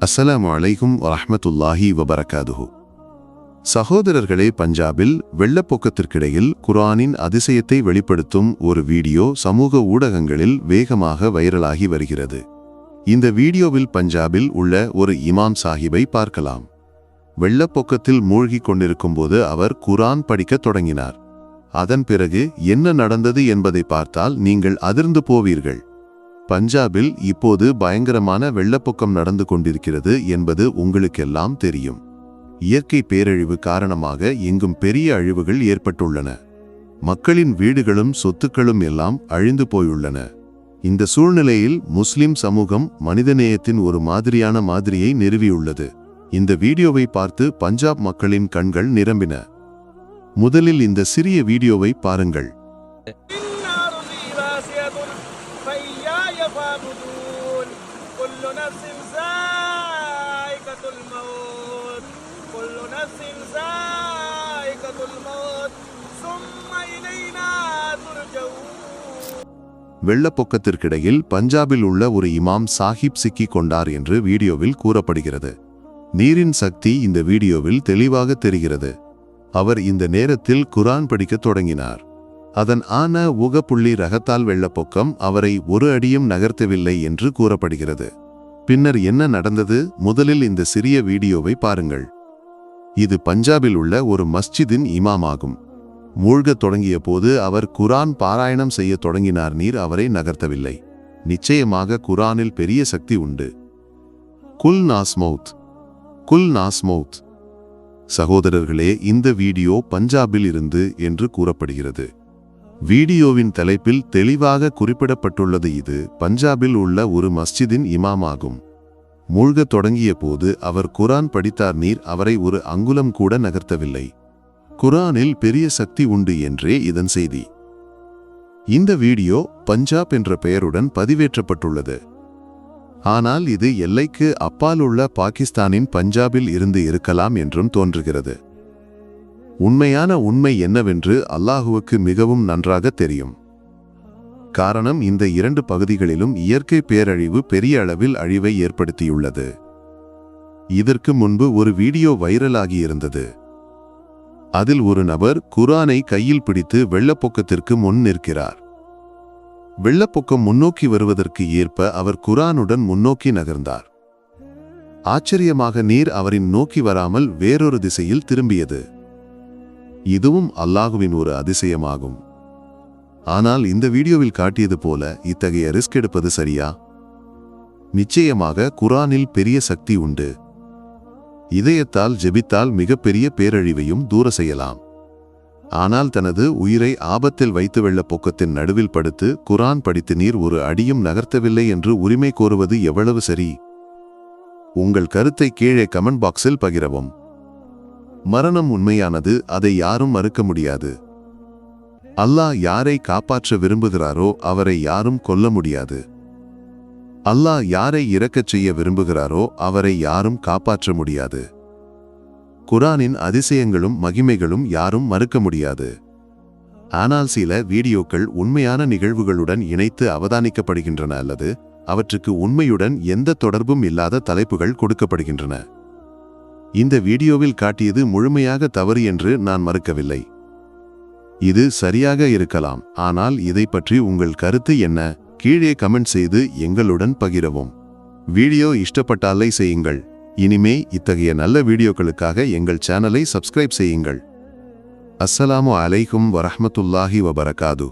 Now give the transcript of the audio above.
அஸ்ஸலாம் வலைக்கும் வரஹமத்துல்லாஹி வபரகாதுஹு. சகோதரர்களே பஞ்சாபில் வெள்ளப்பொக்கத்திற்கிடையில் குரானின் அதிசயத்தை வெளிப்படுத்தும் ஒரு வீடியோ சமூக ஊடகங்களில் வேகமாக வைரலாகி வருகிறது. இந்த வீடியோவில் பஞ்சாபில் உள்ள ஒரு இமாம் சாஹிபை பார்க்கலாம். வெள்ளப்பொக்கத்தில் கொண்டிருக்கும் போது அவர் குரான் படிக்கத் தொடங்கினார். அதன் பிறகு என்ன நடந்தது என்பதை பார்த்தால் நீங்கள் அதிர்ந்து போவீர்கள். பஞ்சாபில் இப்போது பயங்கரமான வெள்ளப்பொக்கம் நடந்து கொண்டிருக்கிறது என்பது உங்களுக்கெல்லாம் தெரியும். இயற்கை பேரழிவு காரணமாக எங்கும் பெரிய அழிவுகள் ஏற்பட்டுள்ளன. மக்களின் வீடுகளும் சொத்துக்களும் எல்லாம் அழிந்து போயுள்ளன. இந்த சூழ்நிலையில் முஸ்லிம் சமூகம் மனிதநேயத்தின் ஒரு மாதிரியான மாதிரியை நிறுவியுள்ளது. இந்த வீடியோவை பார்த்து பஞ்சாப் மக்களின் கண்கள் நிரம்பின. முதலில் இந்த சிறிய வீடியோவை பாருங்கள். كل نفس ذائقة الموت كل نفس ذائقة الموت ثم إلينا ترجعون வெள்ளப்பொக்கத்திற்கிடையில் பஞ்சாபில் உள்ள ஒரு இமாம் சாஹிப் சிக்கிக் கொண்டார் என்று வீடியோவில் கூறப்படுகிறது நீரின் சக்தி இந்த வீடியோவில் தெளிவாக தெரிகிறது அவர் இந்த நேரத்தில் குரான் படிக்கத் தொடங்கினார் அதன் ஆன உகப்புள்ளி ரகத்தால் வெள்ளப்பொக்கம் அவரை ஒரு அடியும் நகர்த்தவில்லை என்று கூறப்படுகிறது பின்னர் என்ன நடந்தது? முதலில் இந்த சிறிய வீடியோவை பாருங்கள். இது பஞ்சாபில் உள்ள ஒரு மஸ்ஜிதின் இமாம் ஆகும் மூழ்கத் தொடங்கிய போது அவர் குரான் பாராயணம் செய்யத் தொடங்கினார். நீர் அவரை நகர்த்தவில்லை. நிச்சயமாக குரானில் பெரிய சக்தி உண்டு. குல் நாஸ்மௌத் குல் நாஸ்மௌத் சகோதரர்களே இந்த வீடியோ பஞ்சாபில் இருந்து என்று கூறப்படுகிறது. வீடியோவின் தலைப்பில் தெளிவாக குறிப்பிடப்பட்டுள்ளது இது பஞ்சாபில் உள்ள ஒரு மஸ்ஜிதின் இமாமாகும். மூழ்கத் தொடங்கிய போது அவர் குரான் படித்தார் நீர் அவரை ஒரு அங்குலம் கூட நகர்த்தவில்லை. குரானில் பெரிய சக்தி உண்டு என்றே இதன் செய்தி. இந்த வீடியோ பஞ்சாப் என்ற பெயருடன் பதிவேற்றப்பட்டுள்ளது. ஆனால் இது எல்லைக்கு அப்பால் உள்ள பாகிஸ்தானின் பஞ்சாபில் இருந்து இருக்கலாம் என்றும் தோன்றுகிறது. உண்மையான உண்மை என்னவென்று அல்லாஹுவுக்கு மிகவும் நன்றாக தெரியும். காரணம் இந்த இரண்டு பகுதிகளிலும் இயற்கை பேரழிவு பெரிய அளவில் அழிவை ஏற்படுத்தியுள்ளது. இதற்கு முன்பு ஒரு வீடியோ வைரலாகி இருந்தது. அதில் ஒரு நபர் குரானை கையில் பிடித்து வெள்ளப்பொக்கத்திற்கு முன் நிற்கிறார். வெள்ளப்பொக்கம் முன்னோக்கி வருவதற்கு ஏற்ப அவர் குரானுடன் முன்னோக்கி நகர்ந்தார். ஆச்சரியமாக நீர் அவரின் நோக்கி வராமல் வேறொரு திசையில் திரும்பியது. இதுவும் அல்லாஹுவின் ஒரு அதிசயமாகும். ஆனால் இந்த வீடியோவில் காட்டியது போல இத்தகைய ரிஸ்க் எடுப்பது சரியா? நிச்சயமாக குரானில் பெரிய சக்தி உண்டு. இதயத்தால் ஜெபித்தால் மிகப்பெரிய பேரழிவையும் தூர செய்யலாம். ஆனால் தனது உயிரை ஆபத்தில் வைத்து வெள்ள பொக்கத்தின் நடுவில் படுத்து குரான் படித்து நீர் ஒரு அடியும் நகர்த்தவில்லை என்று உரிமை கோருவது எவ்வளவு சரி? உங்கள் கருத்தை கீழே கமெண்ட் பாக்ஸில் பகிரவும். மரணம் உண்மையானது அதை யாரும் மறுக்க முடியாது. அல்லாஹ் யாரை காப்பாற்ற விரும்புகிறாரோ அவரை யாரும் கொல்ல முடியாது. அல்லாஹ் யாரை இறக்கச் செய்ய விரும்புகிறாரோ அவரை யாரும் காப்பாற்ற முடியாது. குரானின் அதிசயங்களும் மகிமைகளும் யாரும் மறுக்க முடியாது. ஆனால் சில வீடியோக்கள் உண்மையான நிகழ்வுகளுடன் இணைத்து அவதானிக்கப்படுகின்றன அல்லது அவற்றுக்கு உண்மையுடன் எந்த தொடர்பும் இல்லாத தலைப்புகள் கொடுக்கப்படுகின்றன. இந்த வீடியோவில் காட்டியது முழுமையாக தவறு என்று நான் மறுக்கவில்லை. இது சரியாக இருக்கலாம் ஆனால் இதை பற்றி உங்கள் கருத்து என்ன? கீழே கமெண்ட் செய்து எங்களுடன் பகிரவும். வீடியோ இஷ்டப்பட்டாலை செய்யுங்கள். இனிமே இத்தகைய நல்ல வீடியோக்களுக்காக எங்கள் சேனலை சப்ஸ்கிரைப் செய்யுங்கள். அஸ்ஸலாமு அலைக்கும் வரஹ்மத்துல்லாஹி வபரகாது.